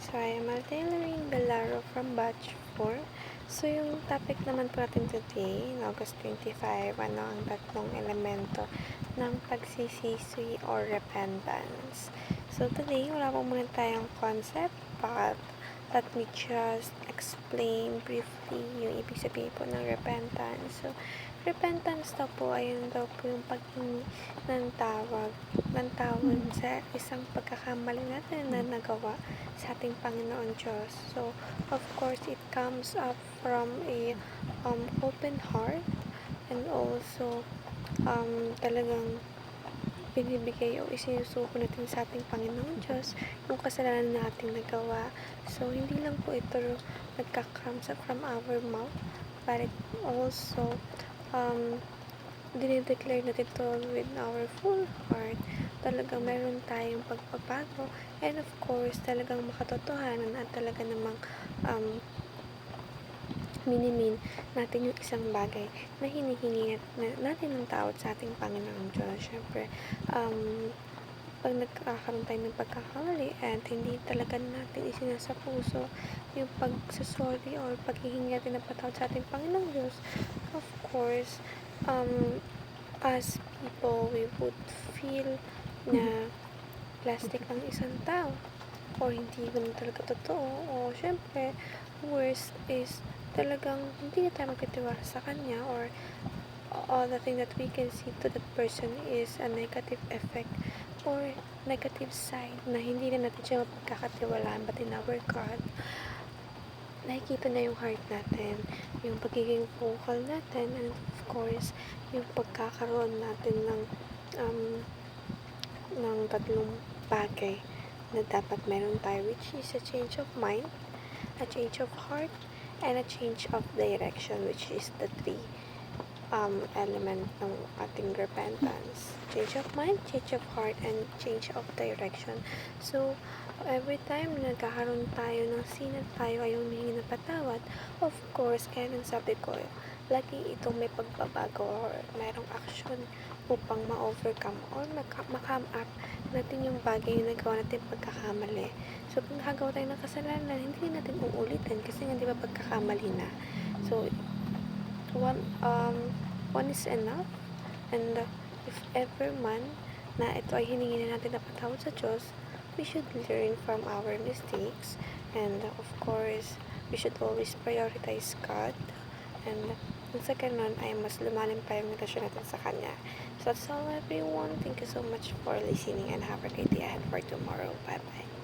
So, I am Altairine Belaro from Batch 4. So, yung topic naman po natin today, in August 25, ano ang tatlong elemento ng pagsisisi or repentance. So, today, wala po muna tayong concept, but let me just explain briefly yung ibig sabihin po ng repentance. So, repentance daw po, ayun daw po yung paghingi ng tawag, ng tawad sa isang pagkakamali natin na nagawa sa ating Panginoon Diyos. So, of course, it comes up from a um, open heart and also um, talagang binibigay o isinusuko natin sa ating Panginoon Diyos yung kasalanan na ating nagawa. So, hindi lang po ito nagka-comes up from our mouth, but it also um, dinideclare natin ito with our full heart. Talagang meron tayong pagpapago. And of course, talagang makatotohanan at talaga namang um, minimin natin yung isang bagay na hinihingi na- natin ng tawad sa ating Panginoon Diyos. Siyempre, um, pag nagkakaroon tayo ng pagkakamali at hindi talaga natin isinasa puso yung pagsasorry or paghihingi natin ng patawad sa ating Panginoong Diyos, of course, um, as people, we would feel na plastic ang isang tao or hindi ganun talaga totoo o syempre worst is talagang hindi na tayo magkatiwala sa kanya or all the thing that we can see to that person is a negative effect or negative side na hindi na natin siya mapagkakatiwalaan but in our God nakikita na yung heart natin yung pagiging vocal natin and of course yung pagkakaroon natin ng um, ng tatlong bagay na dapat meron tayo which is a change of mind a change of heart and a change of direction which is the three um, element ng ating repentance. Change of mind, change of heart, and change of direction. So, every time na nagkakaroon tayo ng sin at tayo ay humingi ng patawad, of course, kaya nang sabi ko, lagi itong may pagbabago or mayroong action upang ma-overcome or ma-come up natin yung bagay na nagawa natin pagkakamali. So, pag nakagawa tayo ng kasalanan, hindi natin uulitin kasi nga di ba pagkakamali na. So, one um one is enough. And uh, if ever man na ito ay hiningi na natin na patawad sa Diyos we should learn from our mistakes. And uh, of course we should always prioritize God. And nang sa ganun ay mas lumalim pa yung relasyon natin sa Kanya. So that's all everyone. Thank you so much for listening and have a great day ahead for tomorrow. Bye bye